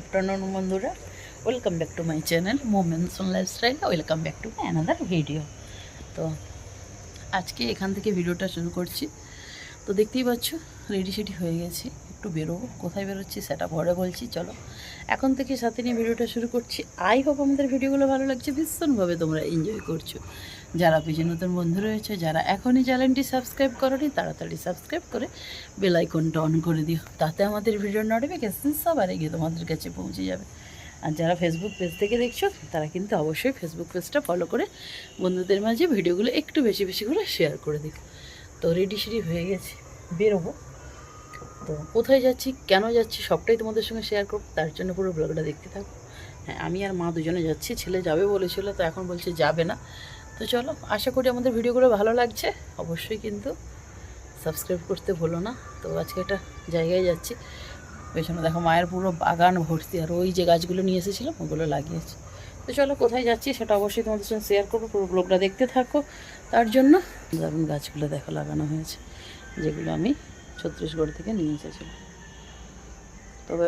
Afternoon বন্ধুরা welcome back to my channel moments on lifestyle welcome back to my another video তো আজকে এখান থেকে ভিডিওটা শুরু করছি। তো দেখতেই পাচ্ছ রেডি সেডি হয়ে গেছি। একটু বেরোবো। কোথায় বেরোচ্ছি, সেটা পরে বলছি। চলো, এখন থেকে সাথে নিয়ে ভিডিওটা শুরু করছি। আই হোপ আমাদের ভিডিওগুলো ভালো লাগছে। ভীষণভাবে তোমরা এনজয় করছ। যারা পেজে নতুন বন্ধু রয়েছে, যারা এখনই চ্যানেলটি সাবস্ক্রাইব করোনি, তাড়াতাড়ি সাবস্ক্রাইব করে বেল আইকনটা অন করে দিও। তাতে আমাদের ভিডিওর নোটিফিকেশন সবার আগে তোমাদের কাছে পৌঁছে যাবে। আর যারা ফেসবুক পেজ থেকে দেখছ, তারা কিন্তু অবশ্যই ফেসবুক পেজটা ফলো করে বন্ধুদের মাঝে ভিডিওগুলো একটু বেশি বেশি করে শেয়ার করে দিও। তো রেডি সেডি হয়ে গেছে, বেরোবো। তো কোথায় যাচ্ছি, কেন যাচ্ছি, সবটাই তোমাদের সঙ্গে শেয়ার করব। তার জন্য পুরো ব্লগটা দেখতে থাকো। হ্যাঁ আমি আর মা দুজনে যাচ্ছি, ছেলে যাবে বলেছিল, তো এখন বলছে যাবে না। তো চলো, আশা করি আমাদের ভিডিওগুলো ভালো লাগছে। অবশ্যই কিন্তু সাবস্ক্রাইব করতে ভুলো না। তো আজকে একটা জায়গায় যাচ্ছি। পেছনে দেখো মায়ের পুরো বাগান ভর্তি, আর ওই যে গাছগুলো নিয়ে এসেছিলাম, ওগুলো লাগিয়েছি। তো চলো, কোথায় যাচ্ছি সেটা অবশ্যই তোমাদের সঙ্গে শেয়ার করব, পুরো ব্লগটা দেখতে থাকো। তার জন্য দারুণ গাছগুলো দেখো লাগানো হয়েছে, যেগুলো আমি ছত্তিশগড় থেকে নিয়ে এসেছিলাম। তবে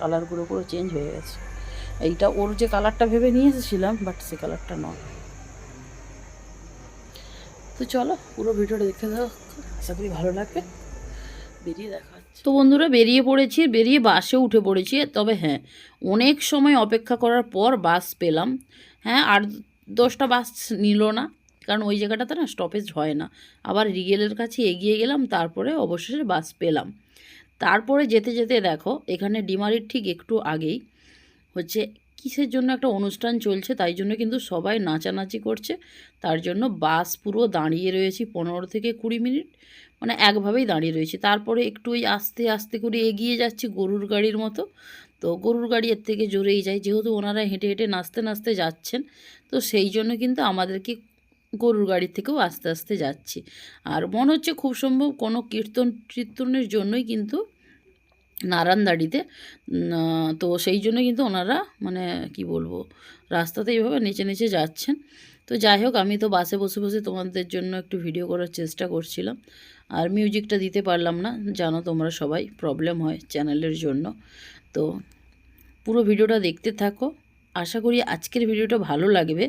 কালারগুলো পুরো চেঞ্জ হয়ে গেছে। এইটা ওর যে কালারটা ভেবে নিয়ে এসেছিলাম বাট সে কালারটা নয়। তো চলো, পুরো ভিডিওটা দেখতে থাকো। আশা করি ভালো লাগবে। বেরিয়ে দেখা তো বন্ধুরা, বেরিয়ে পড়েছি, বেরিয়ে বাসে উঠে পড়েছি। তবে হ্যাঁ অনেক সময় অপেক্ষা করার পর বাস পেলাম। হ্যাঁ আর দশটা বাস নিল না, কারণ ওই জায়গাটাতে না স্টপেজ হয় না। আবার রিগেলের কাছে এগিয়ে গেলাম, তারপরে অবশেষে বাস পেলাম। তারপরে যেতে যেতে দেখো, এখানে ডিমারির ঠিক একটু আগেই হচ্ছে কিসের জন্য একটা অনুষ্ঠান চলছে তাই জন্য কিন্তু সবাই নাচানাচি করছে। তার জন্য বাস পুরো দাঁড়িয়ে রয়েছি পনেরো থেকে কুড়ি মিনিট। মানে একভাবেই দাঁড়িয়ে রয়েছি। তারপরে একটু ওই আস্তে আস্তে করে এগিয়ে যাচ্ছি গরুর গাড়ির মতো। তো গরুর গাড়ি এর থেকে জোরেই যায় যেহেতু ওনারা হেঁটে হেঁটে নাচতে নাচতে যাচ্ছেন, তো সেই জন্য কিন্তু আমাদেরকে গরুর গাড়ির থেকেও আস্তে আস্তে যাচ্ছি। আর মনে হচ্ছে খুব সম্ভব কোনো কীর্তন টীর্তনের জন্যই কিন্তু নারায়ণদাড়িতে দাড়িতে। তো সেই জন্য কিন্তু ওনারা মানে কি বলব, রাস্তাতে এইভাবে নিচে নিচে যাচ্ছেন। তো যাই হোক, আমি তো বাসে বসে বসে তোমাদের জন্য একটু ভিডিও করার চেষ্টা করছিলাম। আর মিউজিকটা দিতে পারলাম না। জানো তোমরা সবাই প্রবলেম হয় চ্যানেলের জন্য। তো পুরো ভিডিওটা দেখতে থাকো। আশা করি আজকের ভিডিওটা ভালো লাগবে।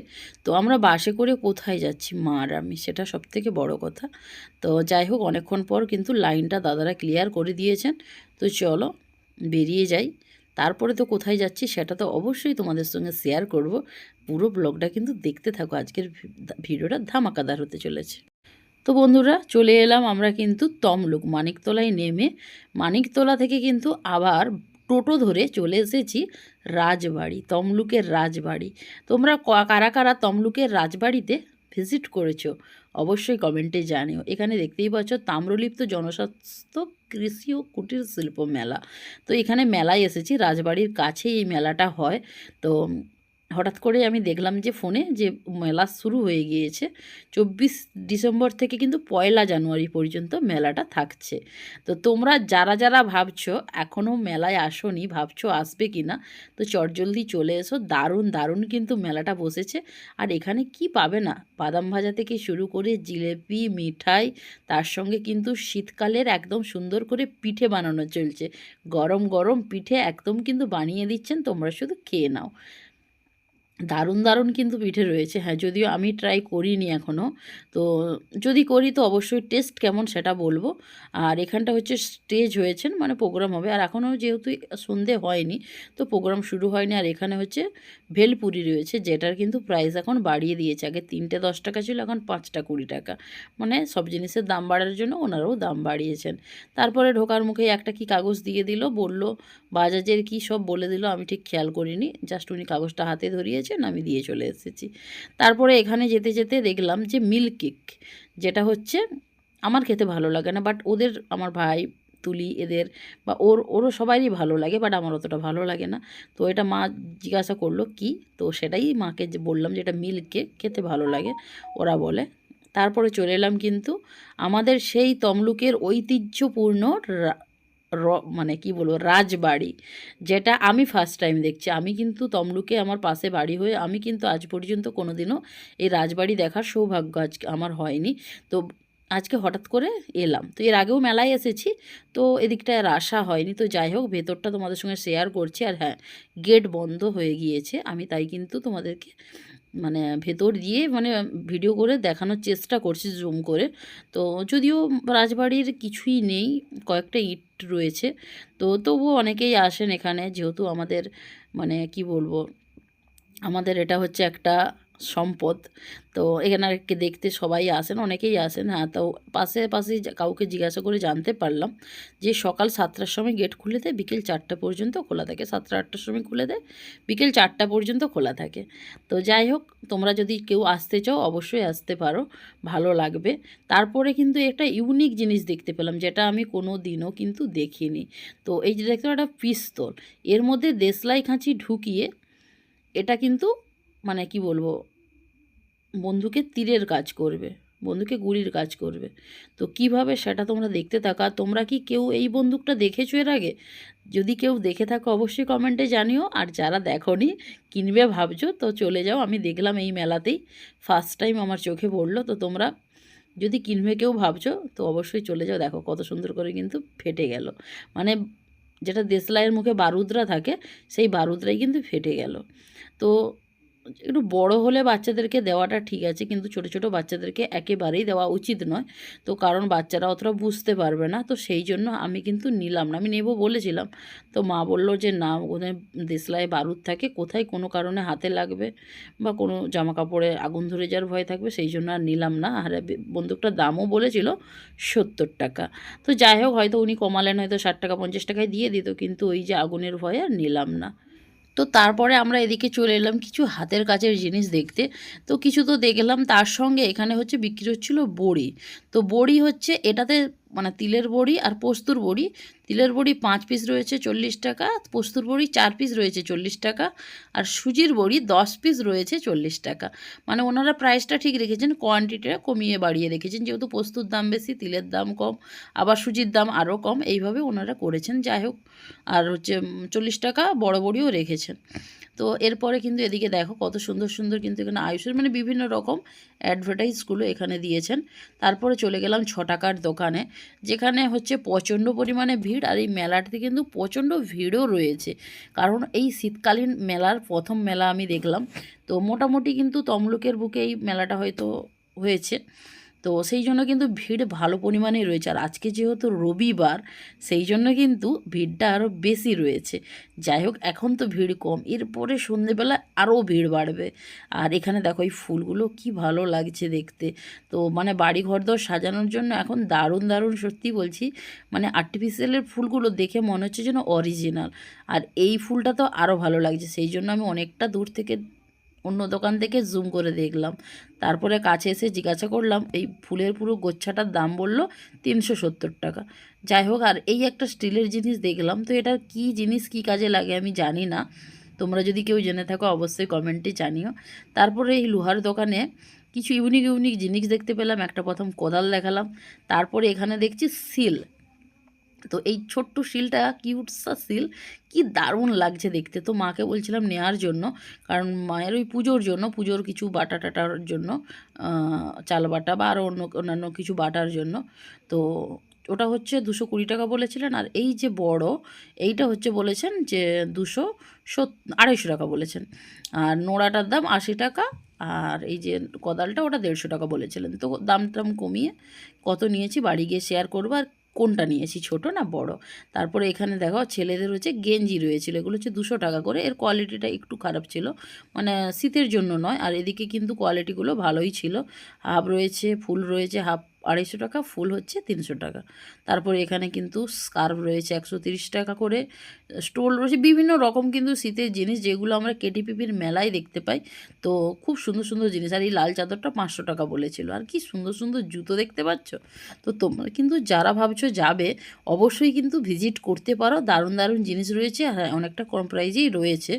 তো আমরা বাসে করে কোথায় যাচ্ছি? মা আর আমি, সেটা সবথেকে বড় কথা। তো যাই হোক, অনেকক্ষণ পর কিন্তু লাইনটা দাদারা ক্লিয়ার করে দিয়েছেন। তো চলো, বেরিয়ে যাই। তারপরে তো কোথায় যাচ্ছি সেটা তো অবশ্যই তোমাদের সঙ্গে শেয়ার করব। পুরো ব্লগটা কিন্তু দেখতে থাকো। আজকের ভিডিওটা ধামাকাদার হতে চলেছে। তো বন্ধুরা, চলে এলাম আমরা কিন্তু তমলুক। মানিকতলায় নেমে মানিকতলা থেকে কিন্তু আবার টোটো ধরে চলে এসেছি রাজবাড়ি, তমলুকের রাজবাড়ি। তোমরা কারা কারা তমলুকের রাজবাড়িতে ভিজিট করেছ, অবশ্যই কমেন্টে জানিও। এখানে দেখতেই পাচ্ছ তাম্রলিপ্ত জনস্বাস্থ্য কৃষি ও কুটির শিল্প মেলা। তো এখানে মেলায় এসেছি, রাজবাড়ির কাছে এই মেলাটা হয়। তো হঠাৎ করে আমি দেখলাম যে ফোনে যে মেলা শুরু হয়ে গিয়েছে, চব্বিশ ডিসেম্বর থেকে কিন্তু পয়লা জানুয়ারি পর্যন্ত মেলাটা থাকছে। তো তোমরা যারা যারা ভাবছ এখনও মেলায় আসোনি, ভাবছ আসবে কি না তো চটজলদি চলে এসো। দারুণ দারুণ কিন্তু মেলাটা বসেছে। আর এখানে কি পাবে না? বাদাম ভাজা থেকে শুরু করে জিলেপি, মিঠাই, তার সঙ্গে কিন্তু শীতকালের একদম সুন্দর করে পিঠে বানানো চলছে। গরম গরম পিঠে একদম কিন্তু বানিয়ে দিচ্ছেন, তোমরা শুধু খেয়ে নাও। দারুণ দারুণ কিন্তু পিঠে রয়েছে। হ্যাঁ যদিও আমি ট্রাই করিনি এখনও তো যদি করি তো অবশ্যই টেস্ট কেমন সেটা বলব। আর এখানটা হচ্ছে স্টেজ হয়েছেন মানে প্রোগ্রাম হবে। আর এখনও যেহেতু সন্ধে হয়নি, তো প্রোগ্রাম শুরু হয়নি। আর এখানে হচ্ছে ভেলপুরি রয়েছে, যেটার কিন্তু প্রাইস এখন বাড়িয়ে দিয়েছে। আগে তিনটে দশ টাকা ছিল, এখন পাঁচটা কুড়ি টাকা। মানে সব জিনিসের দাম বাড়ার জন্য ওনারাও দাম বাড়িয়েছেন। তারপরে ঢোকার মুখে একটা কি কাগজ দিয়ে দিল, বলল, বাজাজের কি সব বলে দিল, আমি ঠিক খেয়াল করিনি। জাস্ট উনি কাগজটা হাতে ধরিয়েছেন আমি দিয়ে চলে এসেছি। তারপরে এখানে যেতে যেতে দেখলাম যে মিল্ক কেক যেটা হচ্ছে আমার খেতে ভালো লাগে না বাট ওদের আমার ভাই, তুলি এদের বা ওর, ওরও সবারই ভালো লাগে বাট আমার অতটা ভালো লাগে না। তো এটা মা জিজ্ঞাসা করল, কি? তো সেটাই মাকে যে বললাম যে এটা মিল্ক কেক খেতে ভালো লাগে, ওরা বলে। তারপরে চলে এলাম কিন্তু আমাদের সেই তমলুকের ঐতিহ্যপূর্ণ রা- মানে কি বলব, রাজবাড়ি, যেটা আমি ফার্স্ট টাইম দেখছি। আমি কিন্তু তমলুকে আমার পাশে বাড়ি হয়ে আমি কিন্তু আজ পর্যন্ত কোনো দিনও এই রাজবাড়ি দেখার সৌভাগ্য আজ আমার হয়নি। তো আজকে হঠাৎ করে এলাম। তো এর আগেও মেলায় এসেছি, তো এদিকটায় আর আসা হয়নি। তো যাই হোক, ভেতরটা তোমাদের সঙ্গে শেয়ার করছি। আর হ্যাঁ গেট বন্ধ হয়ে গিয়েছে। আমি তাই কিন্তু তোমাদেরকে মানে ভেতর দিয়ে মানে ভিডিও করে দেখানোর চেষ্টা করছি জুম করে। তো যদিও রাজবাড়ির কিছুই নেই, কয়েকটা ইট রয়েছে। তো তবুও অনেকেই আসেন এখানে, যেহেতু আমাদের মানে কি বলব, আমাদের এটা হচ্ছে একটা সম্পদ। তো এখানে দেখতে সবাই আসেন, অনেকেই আসেন। হ্যাঁ তো পাশে পাশে কাউকে জিজ্ঞাসা করে জানতে পারলাম যে সকাল সাতটার সময় গেট খুলে দেয়, বিকেল চারটা পর্যন্ত খোলা থাকে। সাতটা আটটার সময় খুলে দেয়, বিকেল চারটা পর্যন্ত খোলা থাকে। তো যাই হোক, তোমরা যদি কেউ আসতে চাও, অবশ্যই আসতে পারো, ভালো লাগবে। তারপরে কিন্তু একটা ইউনিক জিনিস দেখতে পেলাম, যেটা আমি কোনো দিনও কিন্তু দেখিনি। তো এই যে দেখতে একটা পিস্তল। এর মধ্যে দেশলাই খাঁচি ঢুকিয়ে, এটা কিন্তু মানে কি বলব, বন্ধুকে তীরের কাজ করবে, বন্ধুকে গুলির কাজ করবে। তো কীভাবে সেটা তোমরা দেখতে থাকা? তোমরা কি কেউ এই বন্দুকটা দেখেছ এর আগে? যদি কেউ দেখে থাকো, অবশ্যই কমেন্টে জানিও। আর যারা দেখোনি, কিনবে ভাবছ, তো চলে যাও। আমি দেখলাম এই মেলাতেই ফার্স্ট টাইম আমার চোখে পড়ল। তো তোমরা যদি কিনবে কেউ ভাবছ, তো অবশ্যই চলে যাও। দেখো কত সুন্দর করে কিন্তু ফেটে গেল। মানে যেটা দেশলাইয়ের মুখে বারুদরা থাকে, সেই বারুদরাই কিন্তু ফেটে গেল। তো একটু বড় হলে বাচ্চাদেরকে দেওয়াটা ঠিক আছে, কিন্তু ছোট ছোট বাচ্চাদেরকে একেবারেই দেওয়া উচিত নয়। তো কারণ বাচ্চারা অতটা বুঝতে পারবে না, তো সেই জন্য আমি কিন্তু নিলাম না। আমি নেব বলেছিলাম। তো মা বলল যে, না, ওখানে দেশলায় বারুদ থাকে, কোথায় কোনো কারণে হাতে লাগবে বা কোনো জামা কাপড়ে আগুন ধরে যাওয়ার ভয় থাকবে, সেই জন্য আর নিলাম না। আর বন্দুকটার দামও বলেছিল সত্তর টাকা। তো যাই হোক, হয়তো উনি কমালেন, হয়তো ষাট টাকা, পঞ্চাশ টাকায় দিয়ে দিত, কিন্তু ওই যে আগুনের ভয় আর নিলাম না। তো তারপরে আমরা এদিকে চলে এলাম কিছু হাতের কাজের জিনিস দেখতে। তো কিছু তো দেখলাম, তার সঙ্গে এখানে হচ্ছে বিক্রি হচ্ছিল বড়ি। তো বড়ি হচ্ছে এটাতে মানে তিলের বড়ি আর পোস্তুর বড়ি। তিলের বড়ি পাঁচ পিস রয়েছে চল্লিশ টাকা, পোস্তুর বড়ি চার পিস রয়েছে চল্লিশ টাকা আর সুজির বড়ি দশ পিস রয়েছে চল্লিশ টাকা। মানে ওনারা প্রাইসটা ঠিক রেখেছেন কোয়ান্টিটিটা কমিয়ে বাড়িয়ে রেখেছেন। যেহেতু পোস্তুর দাম বেশি, তিলের দাম কম, আবার সুজির দাম আরও কম, এইভাবে ওনারা করেছেন। যাই হোক, আর হচ্ছে চল্লিশ টাকা বড় বড়িও রেখেছেন। তো এরপরে কিন্তু এদিকে দেখো কত সুন্দর সুন্দর কিন্তু এখানে আয়ুষের মানে বিভিন্ন রকম অ্যাডভার্টাইজগুলো এখানে দিয়েছেন। তারপরে চলে গেলাম ছ টাকার দোকানে, যেখানে হচ্ছে প্রচণ্ড পরিমাণে ভিড় আর এই মেলাটিতে কিন্তু প্রচণ্ড ভিড়ও রয়েছে। কারণ এই শীতকালীন মেলার প্রথম মেলা আমি দেখলাম। তো মোটামুটি কিন্তু তমলুকের বুকে এই মেলাটা হয়তো হয়েছে। তো সেই জন্য কিন্তু ভিড় ভালো পরিমাণে রয়েছে। আর আজকে যেহেতু রবিবার, সেই জন্য কিন্তু ভিড়টা আরও বেশি রয়েছে। যাই হোক, এখন তো ভিড় কম। এরপরে সন্ধেবেলা আরও ভিড় বাড়বে। আর এখানে দেখো, এই ফুলগুলো কি ভালো লাগছে দেখতে। তো মানে বাড়ি ঘরদর সাজানোর জন্য এখন দারুণ দারুণ সত্যি বলছি মানে আর্টিফিশিয়ালের ফুলগুলো দেখে মনে হচ্ছে যেন অরিজিনাল আর এই ফুলটা তো আরও ভালো লাগছে। সেই জন্য আমি অনেকটা দূর থেকে অন্য দোকান থেকে জুম করে দেখলাম। তারপরে কাছে এসে জিজ্ঞাসা করলাম, এই ফুলের পুরো গোচ্ছাটার দাম বলল তিনশো সত্তর টাকা। যাই হোক, আর এই একটা স্টিলের জিনিস দেখলাম, তো এটার কি জিনিস, কি কাজে লাগে আমি জানি না। তোমরা যদি কেউ জেনে থাকো, অবশ্যই কমেন্টে জানিও। তারপরে এই লোহার দোকানে কিছু ইউনিক ইউনিক জিনিস দেখতে পেলাম। একটা প্রথম কোদাল দেখালাম। তারপরে এখানে দেখছি সিল। তো এই ছোট্ট শিলটা কিউটসা শিল, কি দারুণ লাগছে দেখতে। তো মাকে বলছিলাম নেওয়ার জন্য, কারণ মায়ের ওই পুজোর জন্য, পুজোর কিছু বাটা টাটার জন্য চাল বাটা বা আরও অন্য অন্যান্য কিছু বাটার জন্য। তো ওটা হচ্ছে দুশো কুড়ি টাকা বলেছিলেন, আর এই যে বড়, এইটা হচ্ছে বলেছেন যে দুশো সত, আড়াইশো টাকা বলেছেন। আর নোড়াটার দাম আশি টাকা, আর এই যে কোদালটা ওটা দেড়শো টাকা বলেছিলেন। তো দাম টাম কমিয়ে কত নিয়েছি বাড়ি গিয়ে শেয়ার করব, আর কোনটা নিয়েছি, ছোট না বড়? তারপরে এখানে দেখো ছেলেদের হচ্ছে গেঞ্জি রয়েছিল, এগুলো হচ্ছে দুশো টাকা করে। এর কোয়ালিটিটা একটু খারাপ ছিল মানে শীতের জন্য নয়, আর এদিকে কিন্তু কোয়ালিটিগুলো ভালোই ছিল। হাফ রয়েছে, ফুল রয়েছে, হাফ আড়াইশো টাকা, ফুল হচ্ছে তিনশো টাকা। তারপরে এখানে কিন্তু স্কার্ফ রয়েছে একশো তিরিশ টাকা করে। স্টোল রয়েছে বিভিন্ন রকম কিন্তু শীতের জিনিস যেগুলো আমরা কেটিপিপির মেলায় দেখতে পাই। তো খুব সুন্দর সুন্দর জিনিস। আর এই লাল চাদরটা পাঁচশো টাকা বলেছিল। আর কি সুন্দর সুন্দর জুতো দেখতে পাচ্ছ? তো তোমরা কিন্তু যারা ভাবছ যাবে, অবশ্যই কিন্তু ভিজিট করতে পারো। দারুণ দারুণ জিনিস রয়েছে। আর অনেকটা কম প্রাইজেই রয়েছে।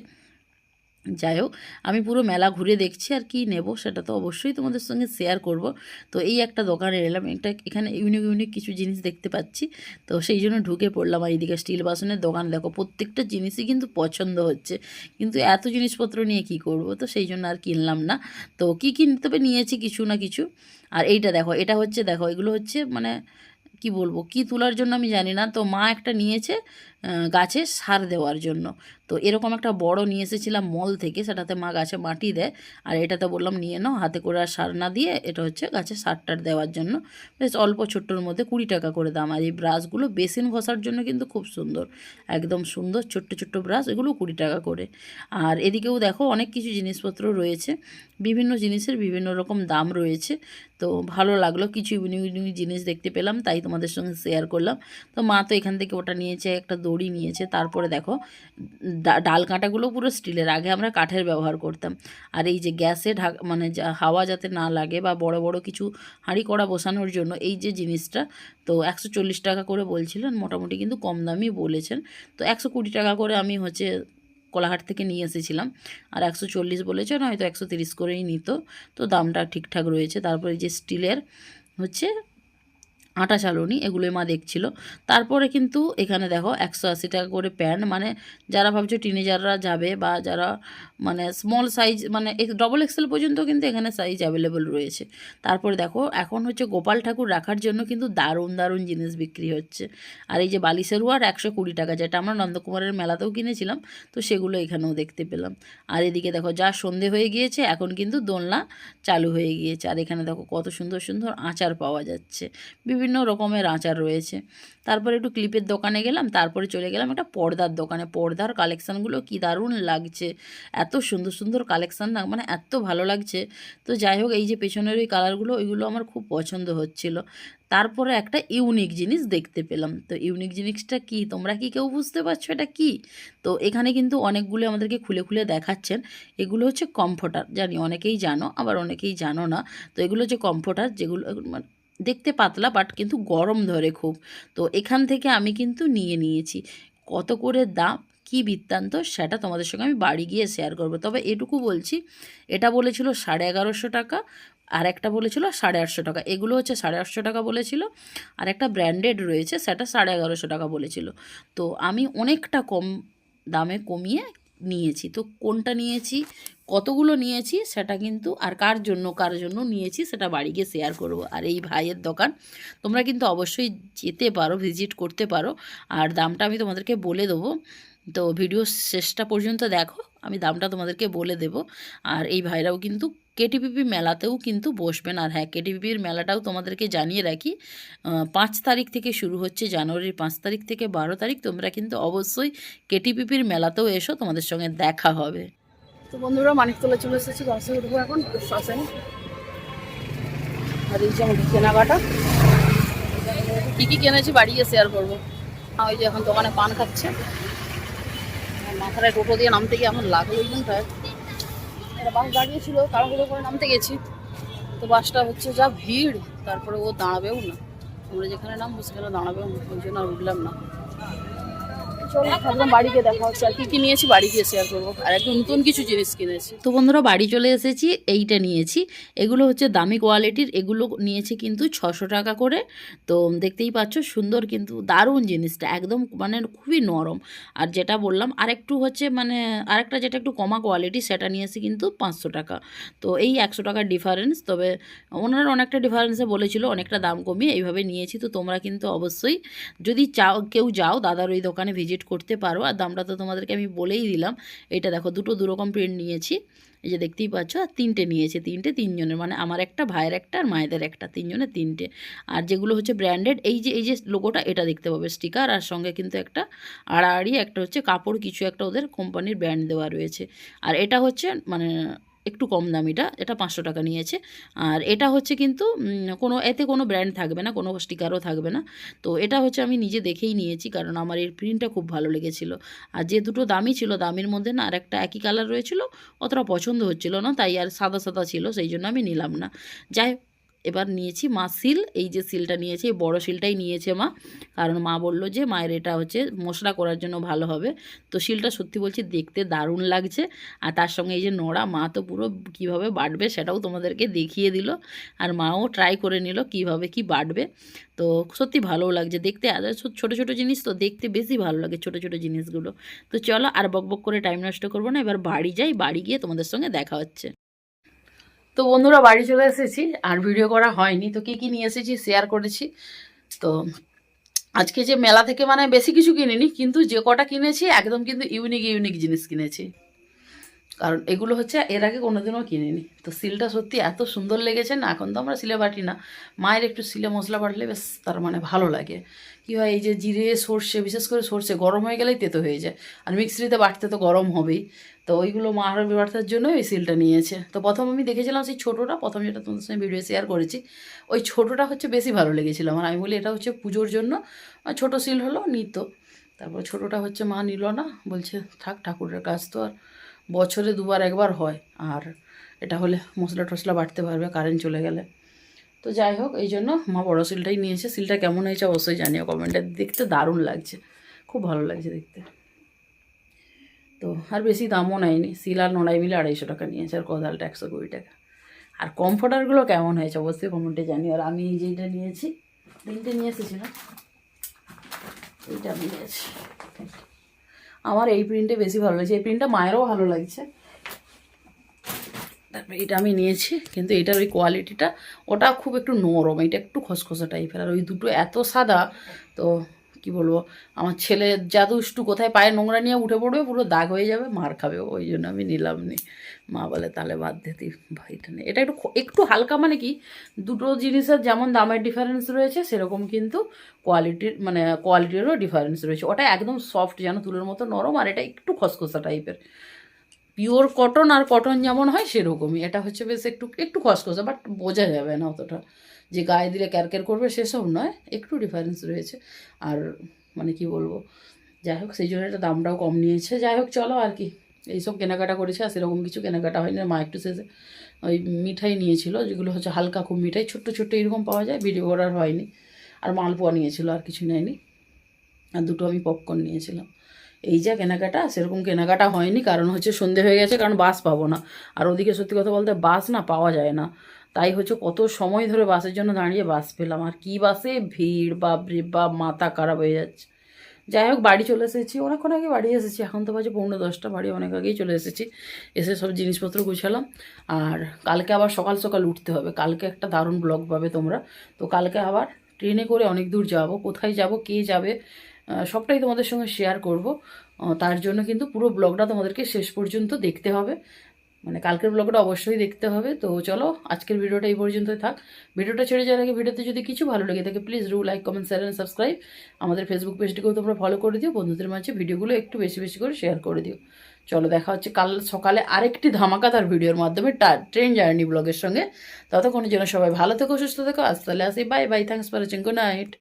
যাই হোক আমি পুরো মেলা ঘুরে দেখছি আর কি নেব, সেটা তো অবশ্যই তোমাদের সঙ্গে শেয়ার করব। তো এই একটা দোকানে এলাম, এটা এখানে ইউনিক ইউনিক কিছু জিনিস দেখতে পাচ্ছি। তো সেই জন্য ঢুকে পড়লাম আর এইদিকে স্টিল বাসনের দোকান, দেখো প্রত্যেকটা জিনিসই কিন্তু পছন্দ হচ্ছে। কিন্তু এত জিনিসপত্র নিয়ে কি করব? তো সেই জন্য আর কিনলাম না। তো কী কী, তবে নিয়েছি কিছু না কিছু। আর এইটা দেখো, এটা হচ্ছে, দেখো, এগুলো হচ্ছে মানে কি বলব, কি তোলার জন্য আমি জানি না। তো মা একটা নিয়েছে গাছে সার দেওয়ার জন্য। তো এরকম একটা বড় নিয়ে এসেছিলাম মল থেকে, সেটাতে মা গাছে মাটি দেয়। আর এটাতে বললাম, নিয়ে নাও, হাতে করে আর সার না দিয়ে এটা হচ্ছে গাছে সার টার দেওয়ার জন্য। বেশ অল্প ছোট্টর মধ্যে কুড়ি টাকা করে দাম। আর এই ব্রাশগুলো বেসিন ঘষার জন্য কিন্তু খুব সুন্দর, একদম সুন্দর ছোট্ট ছোট্ট ব্রাশ, এগুলো কুড়ি টাকা করে। আর এদিকেও দেখো অনেক কিছু জিনিসপত্র রয়েছে, বিভিন্ন জিনিসের বিভিন্ন রকম দাম রয়েছে। তো ভালো লাগল, কিছু ইউনিক ইউনিক জিনিস দেখতে পেলাম, তাই তোমাদের সঙ্গে শেয়ার করলাম। তো মা তো এখান থেকে ওটা নিয়েছে, একটা দড়ি নিয়েছে, তারপরে দেখো ডাল কাঁটাগুলো পুরো স্টিলের, আগে আমরা কাঠের ব্যবহার করতাম। আর এই যে গ্যাসে ঢাক মানে হাওয়া যাতে না লাগে বা বড় বড় কিছু হাঁড়ি কড়া বসানোর জন্য এই যে জিনিসটা, তো একশো চল্লিশ টাকা করে বলছিলেন, মোটামুটি কিন্তু কম দামই বলেছেন। তো একশো কুড়ি টাকা করে আমি হচ্ছে কোলাহাট থেকে নিয়ে এসেছিলাম। আর একশো চল্লিশ বলেছেন, হয়তো একশো তিরিশ করেই নিত। তো দামটা ঠিকঠাক রয়েছে। তারপরে যে স্টিলের হচ্ছে আটা চালনি, এগুলোই মা দেখছিল। তারপরে কিন্তু এখানে দেখো একশো আশি টাকা করে প্যান্ট মানে যারা ভাবছ টিনেজাররা যাবে বা যারা মানে স্মল সাইজ মানে ডবল এক্সেল পর্যন্ত কিন্তু এখানে সাইজ অ্যাভেলেবল রয়েছে। তারপরে দেখো এখন হচ্ছে গোপাল ঠাকুর রাখার জন্য কিন্তু দারুণ দারুণ জিনিস বিক্রি হচ্ছে। আর এই যে বালিশের ওয়ার একশো কুড়ি টাকা, যেটা আমরা নন্দকুমারের মেলাতেও কিনেছিলাম, তো সেগুলো এখানেও দেখতে পেলাম। আর এদিকে দেখো যা সন্ধে হয়ে গিয়েছে, এখন কিন্তু দোলনা চালু হয়ে গিয়েছে। আর এখানে দেখো কত সুন্দর সুন্দর আচার পাওয়া যাচ্ছে। বিভিন্ন রকমের আচার রয়েছে। তারপরে একটু ক্লিপের দোকানে গেলাম, তারপরে চলে গেলাম একটা পর্দার দোকানে। পর্দার কালেকশানগুলো কি দারুণ লাগছে, এত সুন্দর সুন্দর কালেকশান না মানে এত ভালো লাগছে। তো যাই হোক, এই যে পেছনের ওই কালারগুলো, ওইগুলো আমার খুব পছন্দ হচ্ছিল। তারপরে একটা ইউনিক জিনিস দেখতে পেলাম। তো ইউনিক জিনিসটা কি, তোমরা কি কেউ বুঝতে পারছ এটা কি? তো এখানে কিন্তু অনেকগুলো আমাদেরকে খুলে খুলে দেখাচ্ছেন। এগুলো হচ্ছে কমফোর্টার, জানি অনেকেই জানো, আবার অনেকেই জানো না। তো এগুলো হচ্ছে কমফোর্টার, যেগুলো দেখতে পাতলা বাট কিন্তু গরম ধরে খুব। তো এখান থেকে আমি কিন্তু নিয়ে নিয়েছি। কত করে দাম, কি বৃত্তান্ত, সেটা তোমাদের সঙ্গে আমি বাড়ি গিয়ে শেয়ার করব। তবে এটুকু বলছি, এটা বলেছিল সাড়ে এগারোশো টাকা, আর একটা বলেছিল সাড়ে আটশো টাকা। এগুলো হচ্ছে সাড়ে আটশো টাকা বলেছিল, আর একটা ব্র্যান্ডেড রয়েছে, সেটা সাড়ে এগারোশো টাকা বলেছিল। তো আমি অনেকটা কম দামে কমিয়ে নিয়েছি। তো কোনটা নিয়েছি কতগুলো নিয়েছি সেটা কিন্তু আর কার জন্য কার জন্য নিয়েছি সেটা বাড়ি গিয়ে শেয়ার করব। আর এই ভাইয়ের দোকান, তোমরা কিন্তু অবশ্যই যেতে পারো ভিজিট করতে পারো। আর দামটা আমি তোমাদেরকে বলে দেবো। তো ভিডিও শেষটা পর্যন্ত দেখো, আমি দামটা তোমাদেরকে বলে দেব। আর এই ভাইরাও কিন্তু কেটিপিপি মেলাতেও কিন্তু বসবেন। আর হ্যাঁ কেটিপিপির মেলাটাও তোমাদেরকে জানিয়ে রাখি পাঁচ তারিখ থেকে শুরু হচ্ছে, জানুয়ারির পাঁচ তারিখ থেকে বারো তারিখ, তোমরা কিন্তু অবশ্যই কেটিপিপির মেলাতেও এসো, তোমাদের সঙ্গে দেখা হবে। তো বন্ধুরা, মানিকতলা চলে এসেছি বাসে উঠবো এখন শ্মশানে। আর এই যে আমাদের কেনাকাটা। কী কী কিনেছি বাড়ি গিয়ে শেয়ার করব ওই যে এখন দোকানে পান খাচ্ছে। মাথায় টোটো দিয়ে নামতে গিয়ে আমার লাগল ওইখানটায় একটা বাস দাঁড়িয়েছিল তাড়াহুড়ো করে নামতে গেছি। তো বাসটা হচ্ছে যা ভিড়, তারপরে ও দাঁড়াবেও না। আমরা যেখানে নামবো সেখানে দাঁড়াবেও না, ওই জন্য আর উঠলাম না। দেখা হচ্ছে। আর কি কি নিয়েছি বাড়ি শেয়ার করব। আর নতুন কিছু জিনিস কিনেছি। তো বন্ধুরা, বাড়ি চলে এসেছি, এইটা নিয়েছি। এগুলো হচ্ছে দামি কোয়ালিটির এগুলো নিয়েছি কিন্তু ছশো টাকা করে। তো দেখতেই পাচ্ছ, সুন্দর কিন্তু দারুণ জিনিসটা, একদম মানে খুবই নরম। আর যেটা বললাম, আরেকটু হচ্ছে মানে আরেকটা যেটা একটু কমা কোয়ালিটি সেটা নিয়েছি কিন্তু পাঁচশো টাকা। তো এই একশো টাকার ডিফারেন্স তবে ওনারা অনেকটা ডিফারেন্সে বলেছিল, অনেকটা দাম কমিয়ে এইভাবে নিয়েছি। তো তোমরা কিন্তু অবশ্যই যদি চাও, কেউ যাও, দাদার ওই দোকানে ভিজিট করতে পারো। আর দামটা তো তোমাদেরকে আমি বলেই দিলাম। এটা দেখো, দুটো দুরকম প্রিন্ট নিয়েছি। এই যে দেখতেই পাচ্ছ, আর তিনটে নিয়েছে, তিনটে তিনজনের। মানে আমার একটা, ভাইয়ের একটা, আর মায়েদের একটা তিনজনের তিনটে। আর যেগুলো হচ্ছে ব্র্যান্ডেড এই যে এই যে লোগোটা এটা দেখতে পাবে স্টিকার আর সঙ্গে কিন্তু একটা আড়াআড়ি, একটা হচ্ছে কাপড়, কিছু একটা ওদের কোম্পানির ব্র্যান্ড দেওয়া রয়েছে। আর এটা হচ্ছে মানে একটু কম দামিটা, এটা পাঁচশো টাকা নিয়েছে। আর এটা হচ্ছে কিন্তু কোনো, এতে কোনো ব্র্যান্ড থাকবে না, কোনো স্টিকারও থাকবে না। তো এটা হচ্ছে আমি নিজে দেখেই নিয়েছি, কারণ আমার এর প্রিন্টটা খুব ভালো লেগেছিল। আর যে দুটো দামি ছিল, দামির মধ্যে না আর একটা একই কালার রয়েছিল, অতটা পছন্দ হচ্ছিল না, তাই আর সাদা সাদা ছিল, সেই জন্য আমি নিলাম না। যাই এবার নিয়েছি মা সিল, এই যে সিলটা নিয়েছে, এই বড়ো সিলটাই নিয়েছে মা। কারণ মা বলল যে মায়ের এটা হচ্ছে মশলা করার জন্য ভালো হবে। তো শিলটা সত্যি বলছি দেখতে দারুণ লাগছে। আর তার সঙ্গে এই যে নোড়া, মা তো পুরো কীভাবে বাটবে সেটাও তোমাদেরকে দেখিয়ে দিল। আর মাও ট্রাই করে নিল কীভাবে কি বাটবে। তো সত্যি ভালোও লাগছে দেখতে। আর ছোটো ছোটো জিনিস তো দেখতে বেশি ভালো লাগে ছোটো ছোটো জিনিসগুলো। তো চলো আর বক বক করে টাইম নষ্ট করব না। এবার বাড়ি যাই, বাড়ি গিয়ে তোমাদের সঙ্গে দেখা হচ্ছে। তো বন্ধুরা বাড়ি চলে এসেছি, আর ভিডিও করা হয়নি। তো কি কি নিয়ে এসেছি শেয়ার করেছি। তো আজকে যে মেলা থেকে মানে বেশি কিছু কিনিনি, কিন্তু যে কটা কিনেছি, একদম কিন্তু ইউনিক ইউনিক জিনিস কিনেছি। কারণ এগুলো হচ্ছে এর আগে কোনোদিনও কিনিনি। তো সিলটা সত্যি এত সুন্দর লেগেছে না, এখন তো আমরা সিলে বাটি না। মায়ের একটু সিলে মশলা বাটলে বেশ তার মানে ভালো লাগে। কী হয়, এই যে জিরে, সর্ষে, বিশেষ করে সর্ষে, গরম হয়ে গেলেই তেতো হয়ে যায়। আর মিক্সিতে বাটতে তো গরম হবেই। তো ওইগুলো মা আরও বাটার জন্য ওই সিলটা নিয়েছে। তো প্রথম আমি দেখেছিলাম সেই ছোটোটা, প্রথম যেটা তোমাদের সঙ্গে ভিডিও শেয়ার করেছি, ওই ছোটোটা হচ্ছে বেশি ভালো লেগেছিলো। আমার আমি বলি এটা হচ্ছে পুজোর জন্য ছোটো সিল হলো নিত। তারপর ছোটোটা হচ্ছে মা নিল না, বলছে থাক ঠাকুরের কাজ তো আর বছরে দুবার, একবার হয়। আর এটা হলে মশলা টশলা বাটতে পারবে কারেন্ট চলে গেলে। তো যাই হোক, এই জন্য মা বড়ো সিলটাই নিয়েছে। সিলটা কেমন হয়েছে অবশ্যই জানিও কমেন্টে দেখতে দারুণ লাগছে। খুব ভালো লাগছে দেখতে। তো আর বেশি দামও নেয়নি। সিল আর নড়াই মিলে আড়াইশো টাকা নিয়েছে, আর কোদালটা একশো কুড়ি টাকা। আর কমফোর্টারগুলো কেমন হয়েছে অবশ্যই কমেন্টে জানিও। আর আমি এই যেটা নিয়েছি, তিনটে নিয়ে এসেছিলাম, এইটা আমি নিয়েছি। আমার এই প্রিন্টে বেশি ভালো লাগছে। এই প্রিন্টটা মায়েরও ভালো লাগছে। তারপরে এটা আমি নিয়েছি, কিন্তু এটার ওই কোয়ালিটিটা ওটা খুব একটু নরম, এটা একটু খসখসা টাইপের আর ওই দুটো এত সাদা, তো কি বলব, আমার ছেলে যা দুষ্টু কোথায় পায়ে নোংরা নিয়ে উঠে পড়বে, পুরো দাগ হয়ে যাবে, মার খাবে ওই জন্য আমি নিলাম নি। মা বলে, তাহলে বাদ দিতি ভাইটা নেই এটা একটু একটু হালকা মানে কি, দুটো জিনিসের যেমন দামের ডিফারেন্স রয়েছে, সেরকম কিন্তু কোয়ালিটির মানে কোয়ালিটিরও ডিফারেন্স রয়েছে। ওটা একদম সফট যেন তুলোর মতো নরম, আর এটা একটু খসখসা টাইপের পিওর কটন আর কটন যেমন হয়, সেরকমই। এটা হচ্ছে বেশ একটু একটু খসখসা বাট বোঝা যাবে না অতটা। যে গায়ে দিলে ক্যারক্যার করবে সেসব নয়, একটু ডিফারেন্স রয়েছে। আর মানে কি বলব, যাই হোক, সেই জন্য এটা দামটাও কম নিয়েছে। যাই হোক, চলো আর কি। এইসব কেনাকাটা করেছে, আর সেরকম কিছু কেনাকাটা হয়নি। মা একটু শেষে ওই মিঠাই নিয়েছিল, যেগুলো হচ্ছে হালকা খুব মিঠাই, ছোট্ট ছোট্ট এরকম পাওয়া যায় ভিডিও করার হয়নি। আর মালপোয়া নিয়েছিল, আর কিছু নেয়নি। আর দুটো আমি পপকর্ন নিয়েছিলাম। এই যা কেনাকাটা, সেরকম কেনাকাটা হয়নি। কারণ হচ্ছে সন্ধে হয়ে গেছে, কারণ বাস পাবো না। আর ওদিকে সত্যি কথা বলতে বাস না পাওয়া যায় না। তাই হচ্ছে কত সময় ধরে বাসের জন্য দাঁড়িয়ে বাস পেলাম। আর কি বাসে? ভিড় বাপরে বাপ, মাথা খারাপ হয়ে যাচ্ছে। যাই হোক, বাড়ি চলে এসেছি। অনেকক্ষণ আগে বাড়ি এসেছি। এখন তো বাজে পৌনে দশটা, বাড়ি অনেক আগেই চলে এসেছি। এসে সব জিনিসপত্র গুছালাম। আর কালকে আবার সকাল সকাল উঠতে হবে। কালকে একটা দারুণ ব্লগ পাবে তোমরা। তো কালকে আবার ট্রেনে করে অনেক দূর যাব। কোথায় যাব, কে যাবে সবটাই তোমাদের সঙ্গে শেয়ার করব। তার জন্য কিন্তু পুরো ব্লগটা তোমাদেরকে শেষ পর্যন্ত দেখতে হবে। মানে কালকের ব্লগটা অবশ্যই দেখতে হবে। তো চলো, আজকের ভিডিওটা এই পর্যন্তই থাক। ভিডিওটা ছেড়ে যাওয়ার আগে ভিডিওতে যদি কিছু ভালো লেগে থাকে please do like comment share and subscribe আমাদের ফেসবুক পেজটিকেও তোমরা ফলো করে দিও। বন্ধুদের মাঝে ভিডিওগুলো একটু বেশি বেশি করে শেয়ার করে দিও। চলো, দেখা হচ্ছে কাল সকালে আরেকটি ধামাকাদার ভিডিওর মাধ্যমে ট্রেন জার্নি ব্লগের সঙ্গে। ততক্ষণের জন্য সবাই ভালো থেকো, সুস্থ থেকো। আজ তাহলে আসি। Bye bye thanks for watching good night